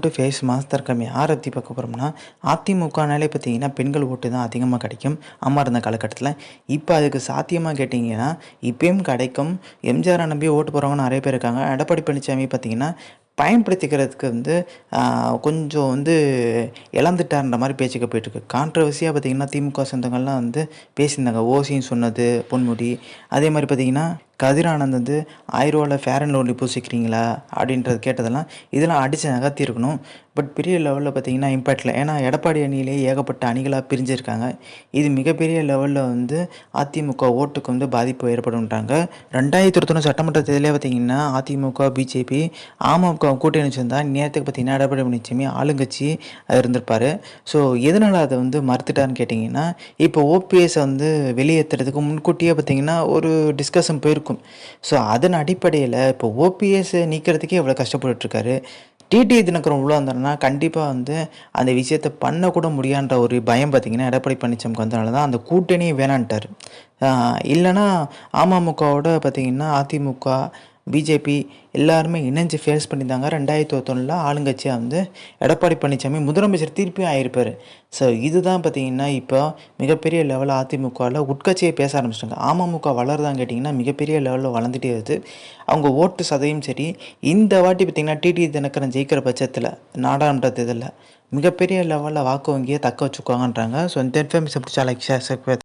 To face master கம்மி. யாரை பற்றி பார்க்க போகிறோம்னா அதிமுகனாலே பார்த்தீங்கன்னா பெண்கள் ஓட்டு தான் அதிகமாக கிடைக்கும். அம்மா இருந்த காலகட்டத்தில். இப்போ அதுக்கு சாத்தியமாக கேட்டிங்கன்னா இப்பயும் கிடைக்கும். எம்ஜிஆரை நம்பி ஓட்டு போகிறவங்க நிறைய பேர் இருக்காங்க. எடப்பாடி பழனிசாமி பார்த்தீங்கன்னா பயன்படுத்திக்கிறதுக்கு வந்து கொஞ்சம் வந்து இழந்துட்டார்ன்ற மாதிரி பேச்சுக்க போயிட்டுருக்கு. கான்ட்ரவர்சியாக பார்த்தீங்கன்னா திமுக சொந்தங்கள்லாம் வந்து பேசியிருந்தாங்க. ஓசின்னு சொன்னது பொன்முடி. அதே மாதிரி பார்த்தீங்கன்னா கதிரானந்த் வந்து ஆயிரம் ஃபேர் அண்ட் லோன்லி பூசிக்கிறீங்களா? அப்படின்றது கேட்டதெல்லாம் இதெல்லாம் அடித்து நகர்த்திருக்கணும் பட் பெரிய லெவலில் பார்த்தீங்கன்னா இம்பேக்டில் ஏன்னா எடப்பாடி அணியிலே ஏகப்பட்ட அணிகளாக பிரிஞ்சிருக்காங்க. இது மிகப்பெரிய லெவலில் வந்து அதிமுக ஓட்டுக்கு வந்து பாதிப்பு ஏற்படும்ன்றாங்க. ரெண்டாயிரத்தி இருபத்தொன்று சட்டமன்ற தேர்தலே பார்த்தீங்கன்னா அதிமுக பிஜேபி அமமுக கூட்டணி வச்சிருந்தா நேரத்துக்கு பார்த்தீங்கன்னா எடப்பாடி பழனிசாமி ஆளுங்கட்சி இருந்திருப்பார். ஸோ எதனால் அதை வந்து மறுத்துட்டான்னு கேட்டிங்கன்னா இப்போ ஓபிஎஸ் வந்து வெளியேற்றுறதுக்கு முன்கூட்டியே பார்த்தீங்கன்னா ஒரு டிஸ்கஷன் போயிருக்கும். ஸோ அதன் அடிப்படையில் இப்போ ஓபிஎஸ் நீக்கிறதுக்கே இவ்வளோ கஷ்டப்பட்டுருக்காரு டிடி தினகரன் உள்ள வந்தாருன்னா கண்டிப்பாக வந்து அந்த விஷயத்தை பண்ணக்கூட முடியான்ற ஒரு பயம் பார்த்திங்கன்னா எடப்பாடி பழனிசாமிக்கு வந்தனால தான் அந்த கூட்டணியே வேணான்ட்டார். இல்லைன்னா அமமுகவோட பார்த்திங்கன்னா அதிமுக பிஜேபி எல்லாருமே இணைஞ்சு ஃபேஸ் பண்ணியிருந்தாங்க. ரெண்டாயிரத்தி ஒருத்தொன்னில் ஆளுங்கட்சியாக வந்து எடப்பாடி பழனிசாமி முதலமைச்சர் திருப்பியும் ஆயிருப்பார். ஸோ இதுதான் பார்த்தீங்கன்னா இப்போ மிகப்பெரிய லெவலில் அதிமுகவில் உட்கட்சியை பேச ஆரம்பிச்சிட்டாங்க. அமமுக வளருதான் கேட்டிங்கன்னா மிகப்பெரிய லெவலில் வளர்ந்துட்டே வருது. அவங்க ஓட்டு சதையும் சரி. இந்த வாட்டி பார்த்திங்கன்னா டிடி தினகரன் ஜெயிக்கிற பட்சத்தில் நாடாளுமன்ற தேர்தலில் மிகப்பெரிய லெவலில் வாக்கு வங்கியை தக்க வச்சுக்குவாங்கன்றாங்க. ஸோ இந்த இன்ஃபர்மேஷன் பிடிச்சா லைக் ஷேர்